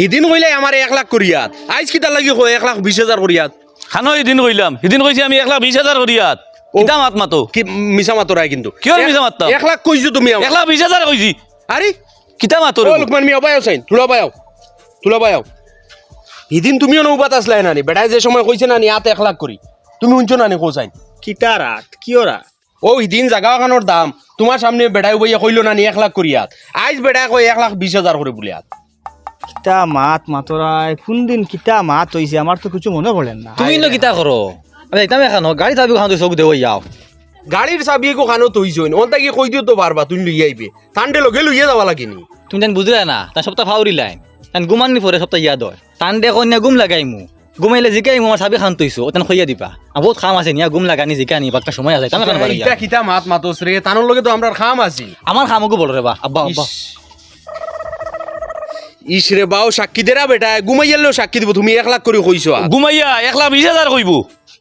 সিদিন কইলে আমার এক লাখ করিয়াত আইজ কিতার লাগি কয় এক লাখ বিশ হাজার করিয়াত খানো এদিন কইলাম। সেদিন কইছি আমি এক লাখ বিশ হাজার করিয়াত কিতা মাত মাতো? কি মিছা কিন্তু। এক- মিছা? এক লাখ কইছো তুমি এক লাখ বিশ হাজার কইছি আরে কিতা মাতো ও লুকমান মিয়া বায়াও চাইন তুলা বায়াও তুলা বায়াও সিদিন তুমিও নৌবাত আসলাই নানি। যে সময় কইছে নানি আত এক লাখ করি। তুমি শুনছো নানি কিতা রাত কিয় রাত ও সিদিন জাগা খানোর দাম। তোমার সামনে বেটাই বইয়া কইলো নানি এক লাখ করি আত আইজ বেটাই কই এক লাখ বিশ হাজার করে বলে আত কিতা মাত মাতরায় কোন দিন কিতা মাত হইছে আমার তো কিছু মনে পড়েন না। তুমি নো কিতা করো আমি যাইতাম এখানো গাড়ি চাবি খানো চোখ দেবো যাও গাড়ির চাবি একো খানো তৈছইন ওন তাকে কই দিও তো পারবা তুমি লই আইবে তান্ডে লগে লইয়া যাবা লাগিনি তুমি যেন বুঝলে না তাই সপ্তাহ ফাউরি লাইন তাই গুমান নি পরে সপ্তাহ ইয়াদ হয়। টান দে কন্যা গুম লাগাই মু। গুমাইলে জিকাই মু আমার চাবি খান তৈছো ওতেন খইয়া দিবা। আর বহুত খাম আছে নিয়া গুম লাগানি জিকা নি বাক্কা সময় আছে তামে খান বাড়ি কিতা মাত মাতস রে তানোর লগে তো আমরা খাম আছি। আমার খামকো বল রে বা আব্বা আব্বা। ইস রে বাও সাক্ষী দেরা বেটা ঘুমাইয়ালেও সাক্ষী দিব তুমি এক লাখ করে কইছো। ঘুমাইয়া এক লাখ বিশ হাজার কইব।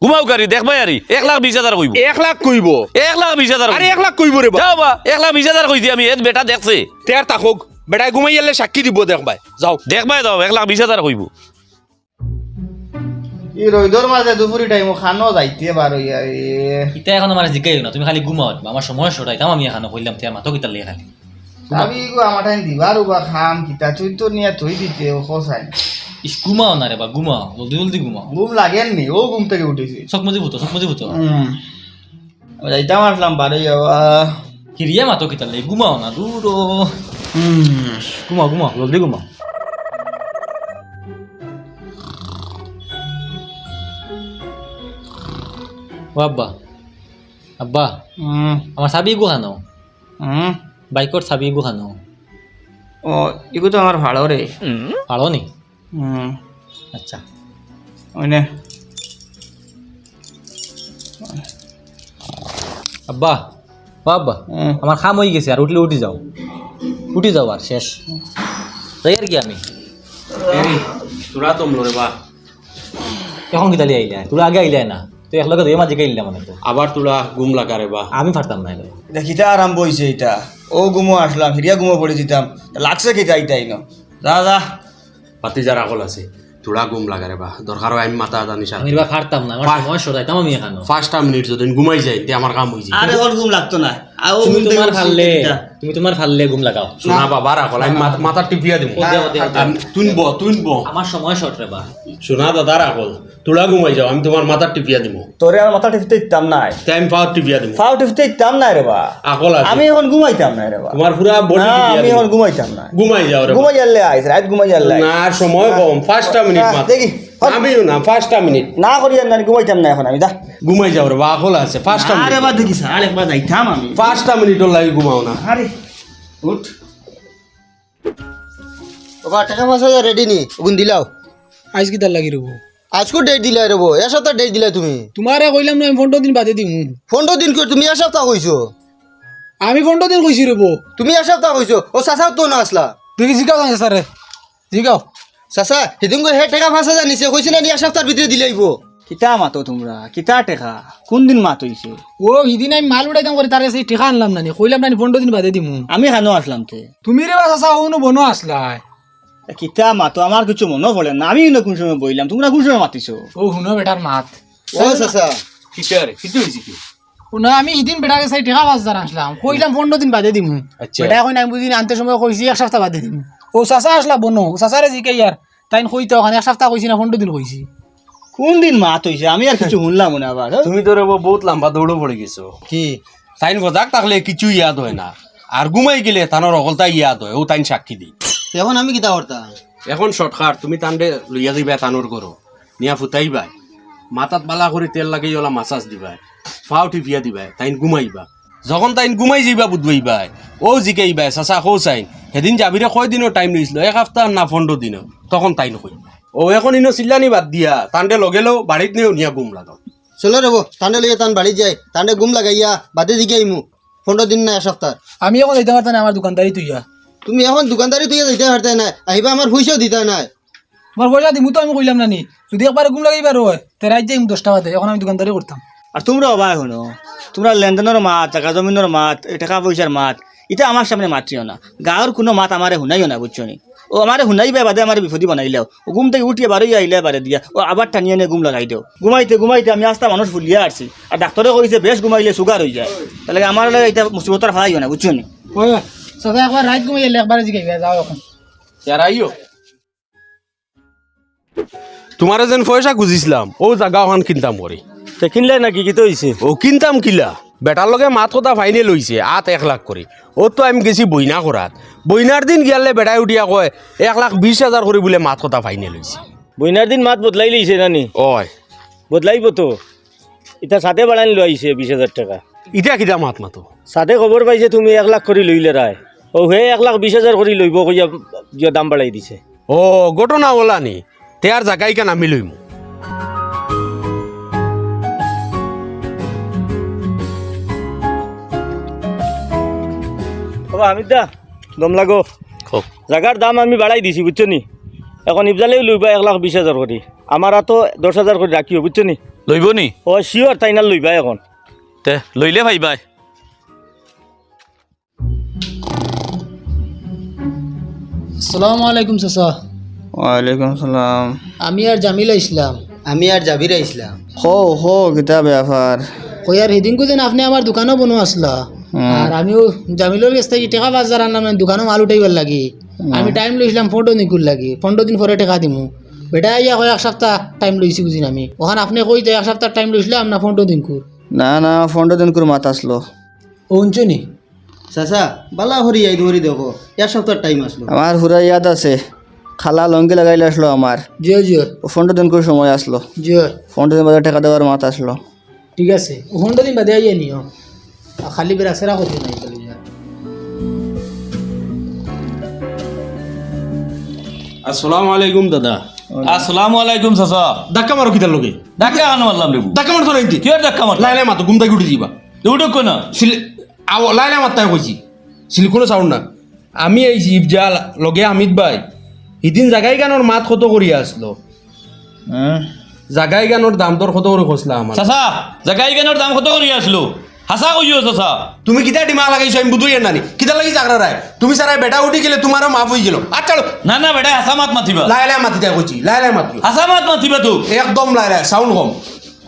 ঘুমাও গাড়ি দেখবাই আরি এক লাখ বিশ হাজার কইব। এক লাখ কইব। এক লাখ বিশ হাজার আরে এক লাখ কইব রে যাও বা এক লাখ বিশ হাজার কইছি আমি এত বেটা দেখছে। তের তাকক বেটা ঘুমাইয়ালে সাক্ষী দিব দেখবাই যাও। দেখবাই দাও এক লাখ বিশ হাজার কইব। এই রইদর মাঝে দুপুরি টাইম খানো যাইতে বার হইয়া ইতা এখন আমার জিকাই না তুমি খালি গুমাও আমার সময় সরাই তাম আমি এখানো কইলাম তে মাতো কিতা খালি। চাবি গো আমার টাইম দিবার উবা খাম কিতা তুই তো নিয়ে থই দিতে ও খসাই ইস গুমাও না রে বা গুমাও জলদি জলদি গুমাও। ঘুম লাগেন নি ও ঘুম থেকে উঠেছি। চোখ মুজি ভূতো চোখ মুজি ভূতো যাইতাম আসলাম বার হইয়া হিরিয়া মাতো কিতা লে গুমাও না দূর ঘুমাও ঘুমাও জলদি ঘুমাও ও আব্বা। আব্বা আমার চাবি গুহানো বাইকর চাবি গুহানো ও এগো তো আমার ভালো রে ভালো নি? হুম আচ্ছা। ওইনে আব্বা ও আব্বা হুম। আমার খাম হয়ে গেছে আর উঠলে উঠি যাও। উঠি যাও আর শেষ। তাই আর কি আমি? তোরা তো রে বা এখন কিতালি আইলে তোরা আগে আইলে না। তুই একলগে দুই মাঝে আইলে মানে তো আবার তোরা ঘুম লাগা রে বা। আমি পারতাম না এলে দেখিতে আরম্ভ হয়েছে এটা ও গুমো আসলাম হিরিয়া গুমো পড়ে দিতাম লাগছে কি তাই তাই না যা যা পাতি যারা কল আছে। তোরা গুম লাগা রে বা। দরকার হয় আমি মাথা দানি সাথে আমি বা ফারতাম না আমার সময় সরাইতাম আমি এখানে ফার্স্ট টাইম মিনিট যদি গুমাই যাই তে আমার কাম হই যায়। আরে ওর ঘুম লাগতো না আর ও তুমি ঘুম থেকে তোমার কিটা। তুমি তোমার ফাললে ঘুম লাগাও। শোনা বাবা রাখল আমি মাথা- টিপিয়া দিব। তুনব তুনব। আমার সময় শর্ট রে বা। শোনা দাদা তোরা ঘুমাই যাও আমি তোমার মাথা টিপিয়া দিব। তোরে আমার মাথা টিপতে ইতাম নাই। টাইম পাওয়ার টিপিয়া দিব। ফাও টিপতে ইতাম নাই রে বা। আকল আমি এখন ঘুমাইতাম নাই রে বা। তোমার পুরা বডি না আমি এখন ঘুমাইতাম না ঘুমাই যাও রে ঘুমাই যাল্লে আইস রাত ঘুমাই যাল্লে না সময় কম। পাঁচটা মিনিট মাত্র। দেখি। আমিও না পাঁচটা মিনিট না করি না ঘুমাইতাম না এখন আমি দা ঘুমাই যাও রে বা আকল আছে আরে দেখিস যাইতাম আমি। লাগি ঘুমাও না। আরে। উঠ। ওবা টাকা পাঁচ হাজার রেডি নি ওগুন দিলাও। আজ কি তার লাগি রব? ডেট দিলাই রব এ সপ্তাহ ডেট দিলাই তুমি। তোমারে কইলাম না আমি পনেরো দিন বাদে দিম। পনেরো দিন তুমি এ সপ্তাহ কইছো। আমি পনেরো দিন কইছি রব। তুমি এ সপ্তাহ কইছো ও চাচাও তো না আসলা। তুই কি জিগাও স্যারে জিগাও। চাচা সেদিন হে টাকা পাঁচ হাজার নিছে কইছে না নি এ সপ্তাহের ভিতরে দিলাইব কিতা মাতো তোমরা কিতা টেকা? কোন দিন মাত হইছে ও সিদিন আমি মাল উঠাইতাম করে তারে সেই ঠেকা আনলাম না কইলাম না পনেরো দিন বাদে দিম আমি খানো আসলাম তে। তুমি রে বাসা ওনো বনো আসলাই কিতা মাতো আমার কিছু মনে পড়ে না আমি না কোন সময় বইলাম তোমরা কোন সময় মাতিছো? ও শুনো বেটার মাত। ও চাচা। কিটারে কিটু হইছে কি? শুনো আমি সিদিন বেটাকে সেই ঠেকা পাঁচ হাজার আসলাম কইলাম পনেরো দিন বাদে দিম। আচ্ছা। বেটা কই না আমি বুঝিনি আনতে সময় কইছি এক সপ্তাহ বাদে দিম। ও চাচা আসলা বনো চাচারে জিকে ইয়ার তাই কইতে ওখানে এক সপ্তাহ কইছি না পনেরো দিন কইছি। কোন দিন মাত হইছে আমি আর কিছু শুনলাম না আবার তুমি তো রে বহুত লম্বা দৌড় পড়ে গেছো। কি? তাইন গজাক থাকলে কিছু ইয়াদ হয় না। আর ঘুমাই গেলে তানোর অকলতা ইয়াদ হয় ও তাইন সাক্ষী দি। এখন আমি কিতা করতাম এখন শর্টকাট তুমি তান্ডে লইয়া দিবা তানোর করো নিয়া ফুটাইবাই। মাথাত বালা করে তেল লাগাই ওলা মাসাজ দিবা ফাও টিপিয়া দিবাই তাইন ঘুমাইবা যখন তাইন ঘুমাই যাইবা বুধবাইবাই ও জিকাইবাই চাচা কৌ চাইন সেদিন যাবিরে কয় দিনের টাইম লইছিল এক সপ্তাহ না পনেরো দিনের তখন তাইন কই ও এখন ইনো চিল্লানি বাদ দিয়া তান্ডে লগেলেও বাড়িত নিয়েও নিয়া ঘুম লাগাও চলো রব তান্ডে লইয়া তান বাড়ি যাই তান্ডে ঘুম লাগাইয়া বাদে দিকে আইমু পনেরো দিন না এক সপ্তাহ। আমি এখন যাইতে পারতাম আমার দোকানদারি তুইয়া তুমি এখন দোকানদারি তুই যাইতে পারতে নাই আহিবা আমার পয়সাও দিতে নাই। তোমার পয়সা দিমু তো আমি কইলাম না নি যদি একবার গুম লাগাইবার হয় তে রাত যাই দশটা বাদে এখন আমি দোকানদারি করতাম আর তোমরা অবাক হনো তোমরা লেনদেনের মাত টাকা জমিনের মাত টাকা পয়সার মাত এটা আমার সামনে মাতৃও না। গাঁৱৰ কোনো মাত আমারে শুনাইও না বুঝছ নি? ও আমার শুনাই পাই বাদে আমার বিপদি বানাইলেও। ও ঘুম থেকে উঠিয়ে বারোই আইলে বারে দিয়া ও আবার টানিয়ে নিয়ে ঘুম লাগাই দেও। ঘুমাইতে ঘুমাইতে আমি আস্তা মানুষ ফুলিয়া আসছি। আর ডাক্তারে কইছে বেশ ঘুমাইলে সুগার হয়ে যায়। তাহলে আমার লাগে এটা মুসিবতর ফালাই না বুঝছ নি? ওই চাচা একবার রাত ঘুমাই এলে একবারে জিগাইবা যাও এখন। ইয়ার আইও। তোমারে যেন পয়সা খুঁজিছিলাম ও জাগা ওখান কিনতাম করি তে কিনলে নাকি কি তো হয়েছে ও কিনতাম কিলা। বেটার লগে মাত কথা ফাইনে লইছে আট এক লাখ করে ও তো আমি গেছি বইনা করাত বইনার দিন গিয়ালে বেটাই উঠিয়া কয় এক লাখ বিশ হাজার করে বলে মাত কথা ফাইনে লইছে বইনার দিন মাত বদলাই লইছে নানি? ওই বদলাইব তো। এটা সাথে বাড়ানি লো আইছে বিশ হাজার টাকা। ইটা কিটা মাত মাতো? সাথে খবর পাইছে তুমি এক লাখ করে লইলে রায় ও হে এক লাখ বিশ হাজার করে লইব কইয়া দাম বাড়াই দিছে? ও ঘটনা ওলা নি তে আর জাগাই কেন আমি লইমু বাবা হামিদ দা দম লাগো। জাগার দাম আমি বাড়াই দিছি বুঝছ নি? এখন ইফজালেও লইবা এক লাখ বিশ হাজার করে আমার তো দশ হাজার করে রাখিও বুঝছ নি? লইব নি? ও শিওর তাইনাল লইবা এখন। তে লইলে ভাই ভাই আসসালামু আলাইকুম চাচা। ওয়ালাইকুম সালাম। আমি আর জামিলা ইসলাম। আমি আর জাবিরা ইসলাম। হো হো কিতা ব্যাপার কই আর সেদিনকো যেন আপনি আমার দোকানও বনো আসলা আর আমিও জামিলোর কাছ থেকে টাকা বাজার আনলাম না দোকানও মাল উঠাইবার লাগি। আমি টাইম লইছিলাম পনেরো দিন কুল লাগি। পনেরো দিন পরে টাকা দিমু। বেটা ইয়া কয় এক সপ্তাহ টাইম লইছি বুঝিন আমি। ওখানে আপনি কই তো এক সপ্তাহ টাইম লইছিলাম না পনেরো দিন কুর না না ফোনটা দিন করে মাত আসলো। ও উঞ্চু নি চাচা বালা হরি আই ধরি দেখো। এক সপ্তাহ টাইম আসলো। আমার হুরা ইয়াদ আছে। খালা লঙ্গি লাগাইলে আসলো আমার। জিও জিও ও ফোনটা দিন করে সময় আসলো। জিও ফোনটা দিন বাজার টাকা দেওয়ার মাত আসলো। ঠিক আছে। ও পনেরো দিন বাদে আইয়া নিও। খালি বেড়া সেরা করতে নাই আসসালামু আলাইকুম দাদা। আসসালামু আলাইকুম চাচা। ধাক্কা মারো কিতার লগে। ডাক্কা আনো মারলাম রে ধাক্কা মারছো নাকি কি আর ডাক্কা মারলাম? লাইলাই মাতো থেকে উঠে যাবা উঠুক কোন সিল আও লাইলাই মাত্তাই কইছি। সিল কোনো সাউন্ড না আমি আইছি ইফজাল লগে হামিদ ভাই সিদিন জাগাই গানোর মাত কত করিয়া আসলো জাগাই গানোর দাম দর কত করে খসলা আমার চাচা জাগাই গানোর দাম কত করে আসলো হাসা কইও চাচা। তুমি কিতা ডিমা লাগাইছো আমি বুঝুই নানি কিতা লাগি জাগরা রায় তুমি সারাই বেটা উঠি গেলে তোমারও মাফ হয়ে গেল। আর চলো। না না বেটা হাসা মাত মাতিবা। লাইলাই মাতি দেয় কইছি লাইলাই মাতি হাসা মাত মাতিবা তো একদম লাইলাই সাউন্ড কম।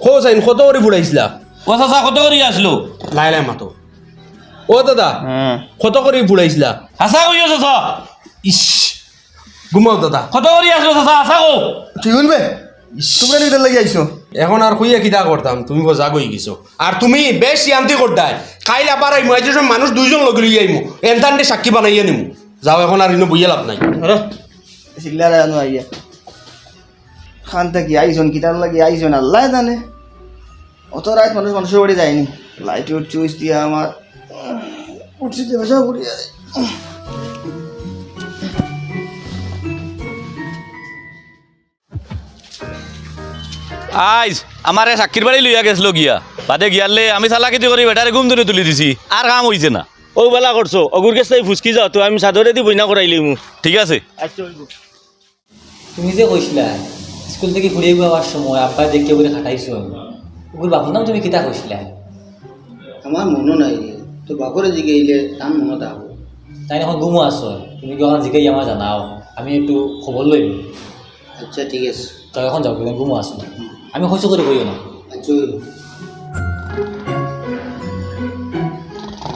খো সাইন কত করে ফুড়াইছিলা ও চাচা কত করে আসলো লাইলাই মাতো। ও দাদা হুম। কত করে ফুড়াইছিলা হাসা কইও চাচা। ইস ঘুমাও দাদা। কত করে আসলো চাচা হাসা কো ঠিক হইবে তোমরা নিতে লাগি আইছো এখন আর কইয়া কিতা করতাম? তুমি বজা গই গেছো। আর তুমি বেশ শান্তি করতাই। কাইল আবার আইমু আজ যে মানুষ দুইজন লগে লই আইমু। এনতান্ডে সাক্ষী বানাইয়া নিমু যাও এখন আর ইনো বইয়া লাভ নাই। সিল্লারা আনো আইয়া খান থাকি আইসন কিতার লাগি আইসন আল্লাহ জানে। অত রাত মানুষ মানুষের বাড়ি যায়নি। লাইট উঠ চুইস দিয়া আমার উঠছি পড়ি যায়। আইজ আমারে সাক্ষীর বাড়ি লইয়া গেছিল গিয়া। বাদে গিয়ালে আমি চালাকিতি কৰি বেটারে ঘুম ধরে তুলি দিছি। আর কাম হইছে না। ও বেলা করছ অগুর কাছ থেকে ফুসকি যাও তো আমি সাদরে দি বইনা করাইলি মু ঠিক আছে। তুমি যে কৈছিলা স্কুল থেকে ঘুরিয়ে যাওয়ার সময় আব্বা দেখে বলে খাটাইছো ওগুলো বাপুর নাম তুমি কিতা কৈছিলা? আমার মনো নাই তো বাপরে জিগাইলে তার মনত আহো তাই এখন গুমো আছো তুমি কি এখন জিকাই আমার জানাও। আমি একটু খবর লইব আচ্ছা ঠিক আছে। তই এখন যাও গুমো আছো। আমি কৈছো করে কইও না।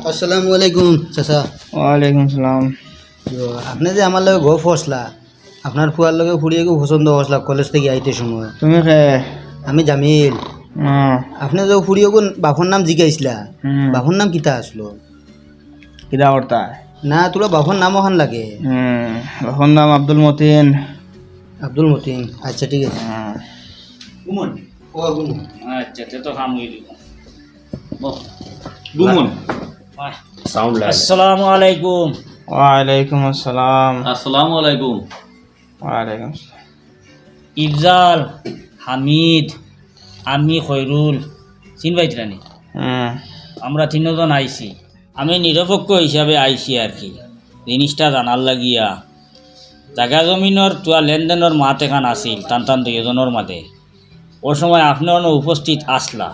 আসসালামু আলাইকুম চাচা। ওয়ালাইকুম সালাম। আপনি যে আমার লগে ঘর ফসলা আপনার ফুয়ার লগে ফুড়িয়ে গিয়ে পছন্দ হসলা কলেজ থেকে আইতে সময়। তুমি খে আমি জামিল। আপনি যে ফুড়িয়ে গুন বাপর নাম জিগাইছিলা হুম। বাপর নাম কিতা আসলো? কিরা করতা না তোরা বাপর নাম ওখান লাগে। এখন নাম আব্দুল মতিন। আব্দুল মতিন আচ্ছা ঠিক আছে। গুমন ও গুণ। আচ্ছা তে তো কাম হইলি গুমন সাউন্ড লাই আসসালামু আলাইকুম। ওয়ালাইকুম আসসালাম। আসসালামু আলাইকুম। ওয়ালাইকুম ইফজাল হামিদ আমি খৈরুল। চিনবাইত রানি হুম। আমরা তিনজন আইছি। আমি নিরপেক্ষ হিসাবে আইছি আর কি। জিনিসটা জানার লাগিয়া। জাগা জমিনের তোয়া লেনদেনের মাত এখান আছিল টান টান দুজনের মাঝে ও সময় আপনার উপস্থিত আসলা।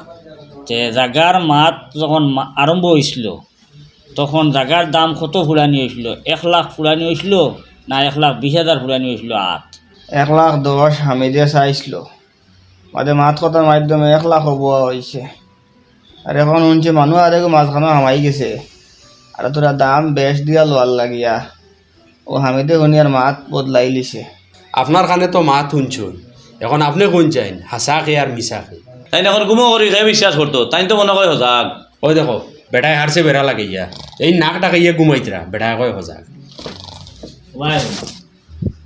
যে জাগার মাত যখন মা- আরম্ভ হয়েছিল তখন জাগার দাম কত ফুলানি হয়েছিল এক লাখ ফুলানি হয়েছিল না এক লাখ বিশ হাজার ফুরানি হয়েছিল আট? এক লাখ দশ হামিদে চাইছিল। মাঝে মাত কথার মাধ্যমে এক লাখ হব হয়েছে আর এখন শুনছে মানুষ আর মাঝখানে হামাই গেছে। আর তোরা দাম বেশ দিয়া লোয়ার লাগিয়া। ও হামিদে শুনি আর মাত বদলাই লিছে। আপনার কানে তো মাত শুনছুন। এখন আপনি কোন চাইন? হাসাকে আর মিশাকে তাই এখন গুমো করি খাই বিশ্বাস করতো তাই তো মনে কয় সজাগ। ওই দেখো বেটায় হারছে বেড়া লাগে ইয়া এই নাক ডাকাইয়া ঘুমাইতরা বেটায় কয় হজাক ভাই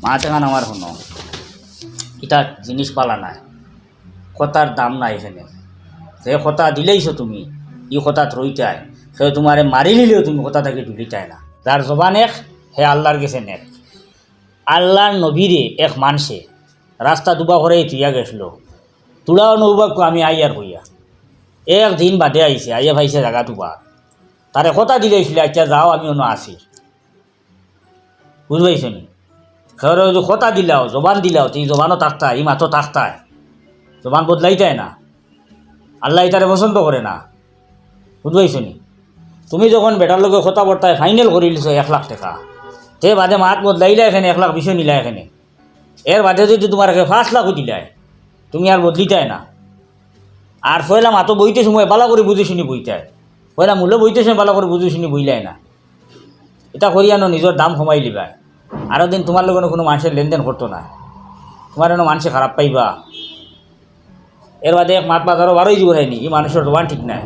মা টেকান আমার শুনো। এটা জিনিস পালা নাই। কথার দাম নাই এখানে যে কথা দিলেইছো তুমি ই কথাত রইটাই সে তোমারে মারি নিলেও তুমি কথা থেকে ডুলিটাই না। যার জবান এক হে আল্লাহর গেছে নেক। আল্লাহর নবীরে এক মানসে রাস্তা দুবা করে তুইয়া গেছিল। তুলাও নৌবাক আমি আইয়ার হইয়া একদিন বাদে আইছে আইয়া ভাইছে জাগা দুবা তারে কথা দিলেছিল আচ্ছা যাও আমি অন্য আসি বুঝবাইছো নি? কথা দিলাও, জবান দিলাও তুই জবানও থাকতা ই মাথো থাকতায় জবান বদলাইতাই না। আল্লাহ তারে পছন্দ করে না। বুঝবাইছো নি? তুমি যখন বেটার লগে কথা বর্তায় ফাইনাল করে লিছো, এক লাখ টাকা। তে বাদে মাত বদলাইলা এখানে, এক লাখ বিশ নিলা এখানে। এর বাদে যদি তোমার পাঁচ লাখও দিলায় তুমি আর বদলিতাই না। আর পয়লা মাতো বইতে সময় ভালো করে বুঝে শুনি বইতায় পয়লা মূল্য বইতে সময় ভালো করে বুঝে শুনি বইলাই না। এটা করিয়ানো নিজের দাম কমাই লিবা। আরও দিন তোমার লগে কোনো মানুষের লেনদেন করতো না। তোমার এনে মানুষে খারাপ পাইবা। এর বাদে এক মাত বাজারও বারোই জীবন হয়নি। এই মানুষের জোয়ান ঠিক নাই।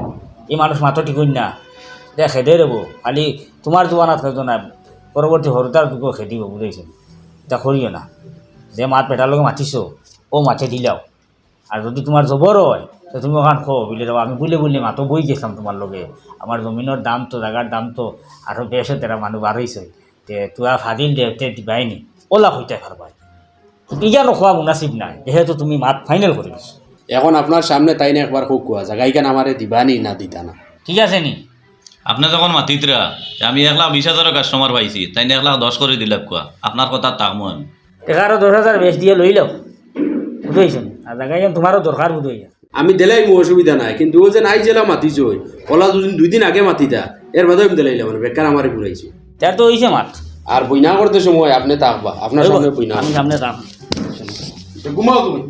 এই মানুষ মাতো ঠিক না। এটা খেদে দেবো। খালি তোমার জোয়ানাত খেতো না। পরবর্তী হরতার দুটো খেদিব বুঝাইছেন এটা করিও না। যে মাত পেটার লগে মাতিছো ও মাছে দিলাও আর যদি তোমার জবর হয় তো তুমি ওখান খো বুঝলে দেবো আমি বুঝলে বুঝলে মাতো বই গেছিলাম তোমার লগে। আমার জমিনের দাম তো জায়গার দাম তো আরও বেশ তেরা মানুষ বাড়াইছে তে তোরা ফাদিল দে তে দিবাইনি ওলা হইতে পারবাই ইজানো খোয়া মুনাসিব নাই। যেহেতু তুমি মাত ফাইনাল করে দিছো। এখন আপনার সামনে তাই না একবার খুব কোয়া জায়গা এইখানে আমারে দিবানি না দিতা না? ঠিক আছে নি? আপনি যখন মাতিতরা যে আমি এক লাখ বিশ হাজারের কাস্টমার পাইছি। তাই এক লাখ দশ করে দিলাম কোয়া আপনার কথা তাকমো আমি এগারো দশ হাজার বেশ দিয়ে লই লও বুঝেছেন আর দেখাই তোমারও দরকার বুঝে আমি দিলাই মো অসুবিধা নাই কিন্তু ও যে নাই জেলা মাতিছো কলা দুদিন দুই দিন আগে মাতিতা এর বাদে আমি দিলাইলাম মানে বেকার আমারে ঘুরাইছো তার তো হয়েছে মাত। আর বইনা করতে সময় আপনি তাকবা আপনার সামনে বইনা। আমি সামনে দাম ঘুমাও তুমি।